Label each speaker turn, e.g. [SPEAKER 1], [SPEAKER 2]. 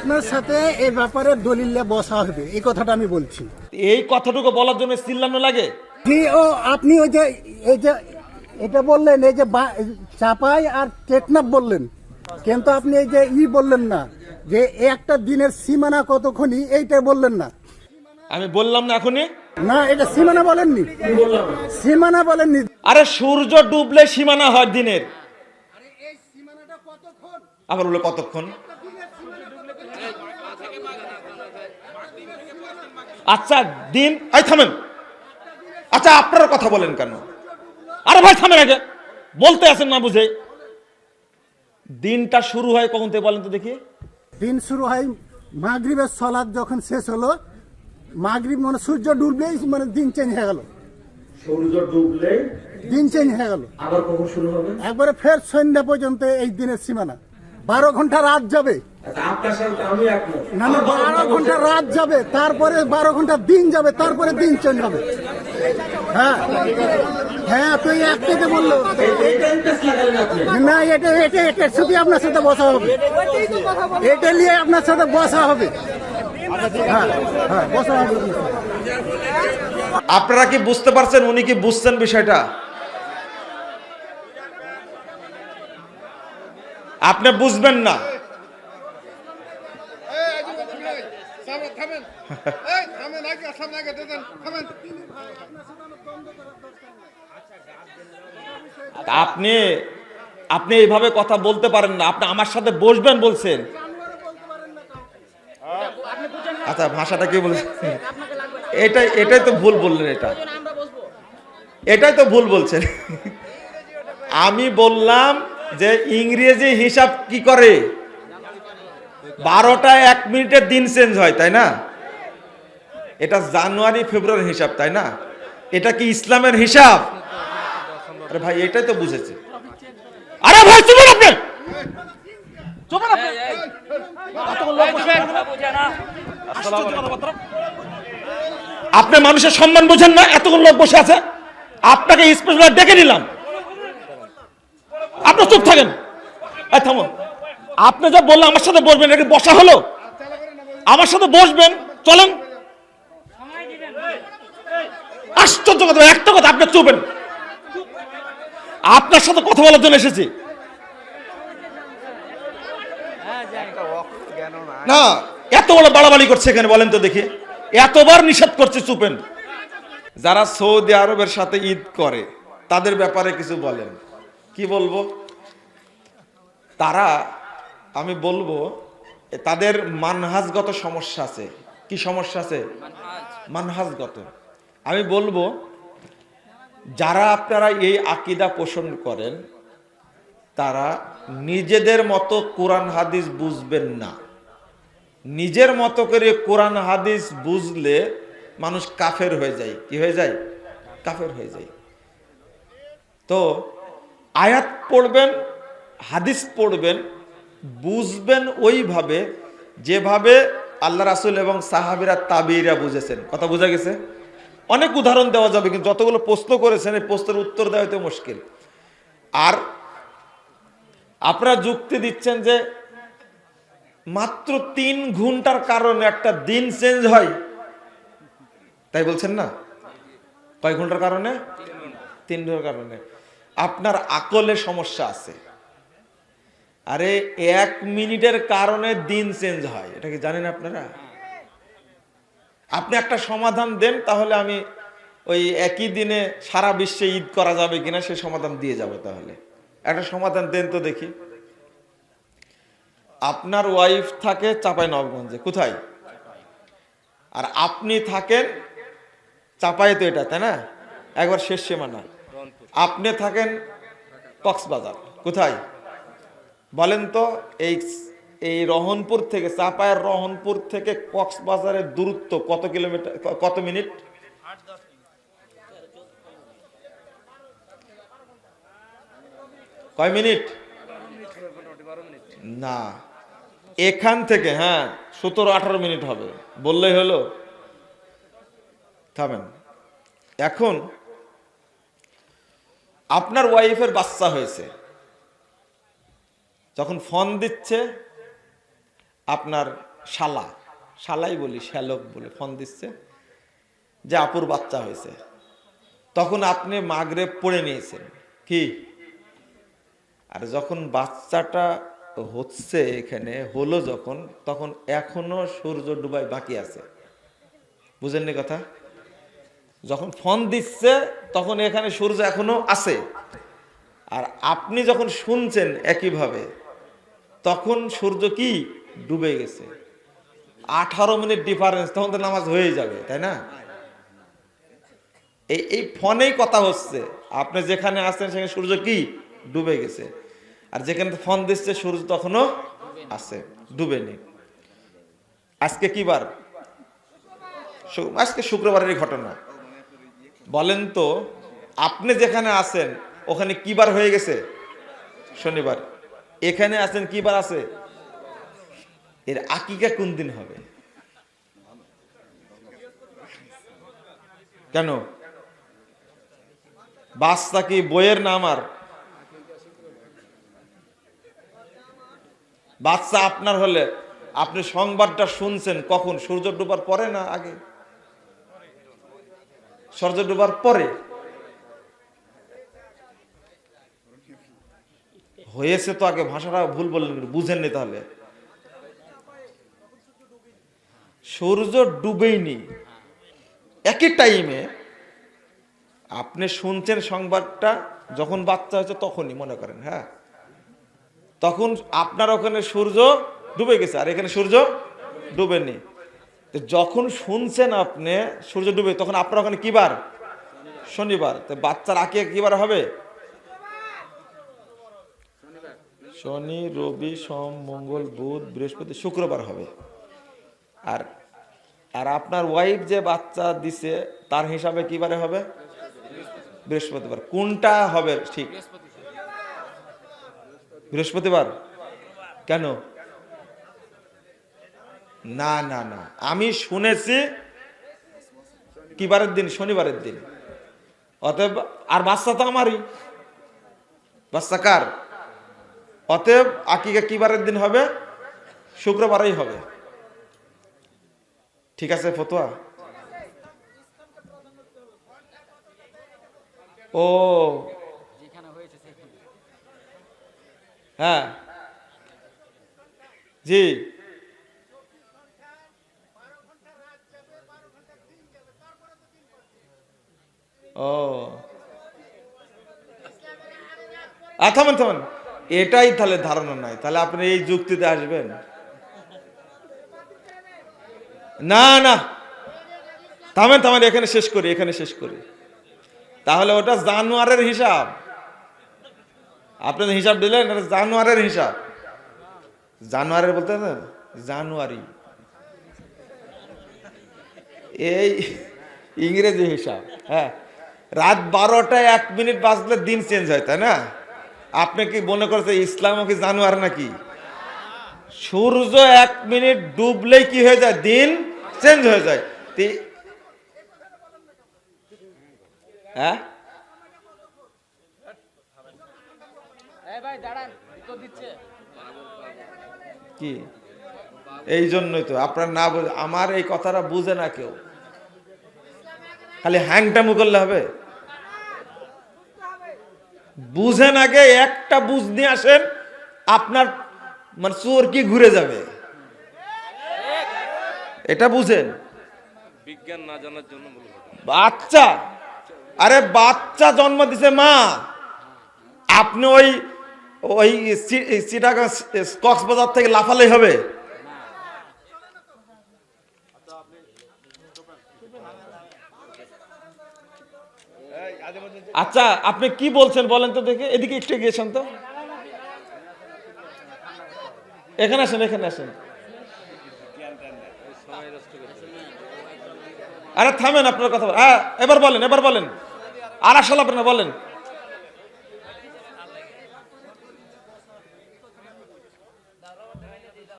[SPEAKER 1] আপনার সাথে এই ব্যাপারে দলিলে বসা হবে এই কথাটা আমি বলছি।
[SPEAKER 2] এই কথাটুকু বলার জন্য চিল্লানো লাগে?
[SPEAKER 1] ও আপনি ওই যে এই যে এটা বললেন এই যে চাপাই আর টেকনাফ বললেন। কিন্তু আপনি এই যে ই বললেন না যে একটা দিনের সীমানা কতক্ষণই এইটা বললেন না।
[SPEAKER 2] আমি বললাম না এখনই?
[SPEAKER 1] না এটা সীমানা বলেননি। সীমানা বলেননি।
[SPEAKER 2] আরে সূর্য ডুবলে সীমানা হয় দিনের। আবার বলে কতক্ষণ? আচ্ছা দিন এই থামেন। আচ্ছা আপনারা কথা বলেন কেন? আরে ভাই থামেন আগে। বলতে আছেন না বুঝে। দিনটা শুরু হয় কখন থেকে বলেন তো দেখি।
[SPEAKER 1] দিন শুরু হয় মাগরিবের সলাদ যখন শেষ হলো মাগরিব মানে সূর্য ডুবলেই মানে দিন চেঞ্জ হয়ে গেল।
[SPEAKER 3] সূর্য ডুবলে
[SPEAKER 1] দিন চেঞ্জ হয়ে গেল।
[SPEAKER 3] আবার কখন শুরু হবে?
[SPEAKER 1] একবারে ফের সন্ধ্যা পর্যন্ত এই দিনের সীমানা। বারো ঘণ্টা রাত যাবে। না না, বারো ঘণ্টা রাত যাবে, তারপরে বারো ঘণ্টা দিন যাবে, তারপরে দিন চেঞ্জ হবে। হ্যাঁ। হ্যাঁ তুই এক থেকে বলল। না, এটা এটা এটা শুধু আপনার সাথে বসা হবে। এটা নিয়ে আপনার সাথে বসা হবে। হ্যাঁ হ্যাঁ বসা হবে। আপনারা
[SPEAKER 2] কি বুঝতে পারছেন, উনি কি বুঝছেন বিষয়টা? আপনি বুঝবেন না। আপনি আপনি এইভাবে কথা বলতে পারেন না। আপনি আমার সাথে বসবেন বলছেন। আচ্ছা ভাষাটা কি বলছেন এটাই এটাই তো ভুল বললেন এটা। এটাই তো ভুল বলছেন। আমি বললাম যে ইংরেজি হিসাব কি করে? বারোটা এক মিনিটের দিন চেঞ্জ হয়, তাই না? এটা জানুয়ারি ফেব্রুয়ারি হিসাব, তাই না? এটা কি ইসলামের হিসাব? আরে ভাই, এটাই তো বুঝেছে। আরে ভাই চুপেন আপনি! চুপেন আপনি মানুষের সম্মান বোঝেন না, এতগুলো লোক বসে আছে। আপনাকে স্পেশাল ডেকে নিলাম। চুপ থাকেন। আপনি যা বললেন, আমার সাথে বসবেন, এটা বসা হলো? আমার সাথে বসবেন, চলেন। আশ্চর্য কথা, একটা কথা, আপনি চুপেন। আপনার সাথে কথা বলার জন্য এসেছি। না, এত বড় বাড়াবাড়ি করছে এখানে, বলেন তো দেখি। এতবার নিষেধ করছে, চুপেন। যারা সৌদি আরবের সাথে ঈদ করে, তাদের ব্যাপারে কিছু বলেন। কি বলব? তারা, আমি বলব তাদের মানহাজগত সমস্যা আছে। কি সমস্যা আছে? মানহাজগত। আমি বলব, যারা আপনারা এই আকিদা পোষণ করেন, তারা নিজেদের মতো কোরআন হাদিস বুঝবেন না। নিজের মতো করে কোরআন হাদিস বুঝলে মানুষ কাফের হয়ে যায়। কি হয়ে যায়? কাফের হয়ে যায়। তো আয়াত পড়বেন হাদিস পড়বেন, বুঝবেন ওইভাবে যেভাবে আল্লাহ রাসুল এবং সাহাবিরা তাবিরা বুঝেছেন। কথা বোঝা গেছে? অনেক উদাহরণ দেওয়া যাবে, কিন্তু যতগুলো প্রশ্ন করেছেন, এই প্রশ্নের উত্তর দেওয়া হয়তো মুশকিল। আর আপনারা যুক্তি দিচ্ছেন যে মাত্র তিন ঘণ্টার কারণে একটা দিন চেঞ্জ হয়। তাই বলছেন না? কয় ঘণ্টার কারণে? তিন ঘণ্টার কারণে। আপনার আকলে সমস্যা আছে। আরে এক মিনিটের কারণে দিন চেঞ্জ হয়। এটা কি জানেন আপনারা? আপনি একটা সমাধান দেন, তাহলে আমি ওই একই দিনে সারা বিশ্বে ঈদ করা যাবে কিনা সে সমাধান দিয়ে যাব তাহলে। একটা সমাধান দেন তো দেখি। আপনার ওয়াইফ থাকে চাপাই নবগঞ্জে কোথায়? আর আপনি থাকেন চাপাই তো এটা, তাই না? একবার শেষ সীমানা। আপনি থাকেন কক্সবাজার, কোথায়? বলেন তো, এই এই রহনপুর থেকে চাপায়ের রহনপুর থেকে কক্সবাজারের দূরত্ব কত কিলোমিটার কত মিনিট? কয় মিনিট? না। এখান থেকে হ্যাঁ সতেরো, আঠারো মিনিট হবে। বললেই হলো। থামেন। এখন, আপনার ওয়াইফের বাচ্চা হয়েছে। যখন ফোন দিচ্ছে, আপনার শালা, শালাই বলি, শ্যালক বলে ফোন দিচ্ছে, যে আপুর বাচ্চা হয়েছে। তখন আপনি মাগরে পড়ে নিয়েছেন। কি? আর যখন বাচ্চাটা হচ্ছে এখানে, হলো যখন, তখন এখনও সূর্য ডুবাই বাকি আছে। বুঝেননি কথা? যখন ফোন দিচ্ছে, তখন এখানে সূর্য এখনও আছে। আর আপনি যখন শুনছেন একইভাবে তখন সূর্য কি? ডুবে গেছে। আঠারো মিনিট ডিফারেন্স তখন তো নামাজ হয়ে যাবে, তাই না? এই এই ফোনেই কথা হচ্ছে। আপনি যেখানে আসছেন সেখানে সূর্য কি? ডুবে গেছে। আর যেখানে ফোন দিচ্ছে, সূর্য তখনও আছে, ডুবেনি। আজকে কি বার? আজকে শুক্রবারের ঘটনা। বলেন তো, আপনি যেখানে আছেন, ওখানে কি বার হয়ে গেছে? শনিবার। এখানে আছেন কি বার আছে? এর আকিকা কোন দিন হবে? কেন? বাচ্চা কি বইয়ের নাম আর বাচ্চা আপনার হলে আপনি সংবাদটা শুনছেন কখন? সূর্য ডুবার পরে না আগে? সূর্য ডুবার পরে? হয়েছে তো আগে ভাষাটা ভুল বললেন বুঝেননি তাহলে। সূর্য ডুবেইনি। একই টাইমে আপনি শুনছেন সংবাদটা, যখন বাচ্চা হয়েছে তখনই, মনে করেন হ্যাঁ? তখন আপনার ওখানে সূর্য ডুবে গেছে, আর এখানে সূর্য ডুবেনি। তো যখন শুনছেন আপনি সূর্য ডুবে, তখন আপনার ওখানে কি বার? শনিবার। তো বাচ্চার আঁকে কি বার হবে? শনি, রবি, সোম, মঙ্গল, বুধ, বৃহস্পতি, শুক্রবার হবে। আর আর আপনার ওয়াইফ যে বাচ্চা দিছে, তার হিসাবে কি বারে হবে? বৃহস্পতিবার। কোনটা হবে ঠিক? বৃহস্পতিবার? কেন? না না না। আমি শুনেছি কি বারের দিন, শনিবারের দিন। অতএব, আর বাচ্চা তো আমারই। বাচ্চা কার? অতএব আকিকা কি বারের দিন হবে? শুক্রবারেই হবে। ঠিক আছে ফতোয়া? ও। হ্যাঁ। জি। ও। আ, থামেন। এটাই তাহলে ধারণা নাই। তাহলে আপনি এই যুক্তিতে আসবেন। না না। থামেন থামেন, এখানে শেষ করি, এখানে শেষ করি। তাহলে ওটা জানুয়ারের হিসাব। আপনাদের হিসাব দিলেন, এটা জানুয়ারের হিসাব। জানুয়ারের বলতে জানুয়ারি। এই ইংরেজি হিসাব হ্যাঁ। রাত বারোটায় এক মিনিট বাজলে দিন চেঞ্জ হয়, তাই না? আপনি কি মনে করছে ইসলামও কি জানুয়ার নাকি? সূর্য এক মিনিট ডুবলেই কি হয়ে যায়? দিন চেঞ্জ হয়ে যায়। হ্যাঁ? কি? এই জন্যই তো আপনার না বুঝে আমার এই কথাটা বুঝে না কেউ। খালি হ্যাংটামু করলে হবে? বুঝেন আগে একটা বুঝ নিয়ে আসেন আপনার মানে চোর কি ঘুরে যাবে? এটা বুঝেন।
[SPEAKER 4] বিজ্ঞান না জানার জন্য
[SPEAKER 2] বাচ্চা আরে বাচ্চা জন্ম দিছে মা। আপনি ওই ওই কক্সবাজার থেকে লাফালেই হবে। আচ্ছা আপনি কি বলছেন বলেন তো দেখে, এদিকে একটু গিয়েছেন তো। এখানে আসেন এখানে আসেন। আরে থামেন আপনার কথা। এবার বলেন এবার বলেন। আর আসলে আপনার বলেন।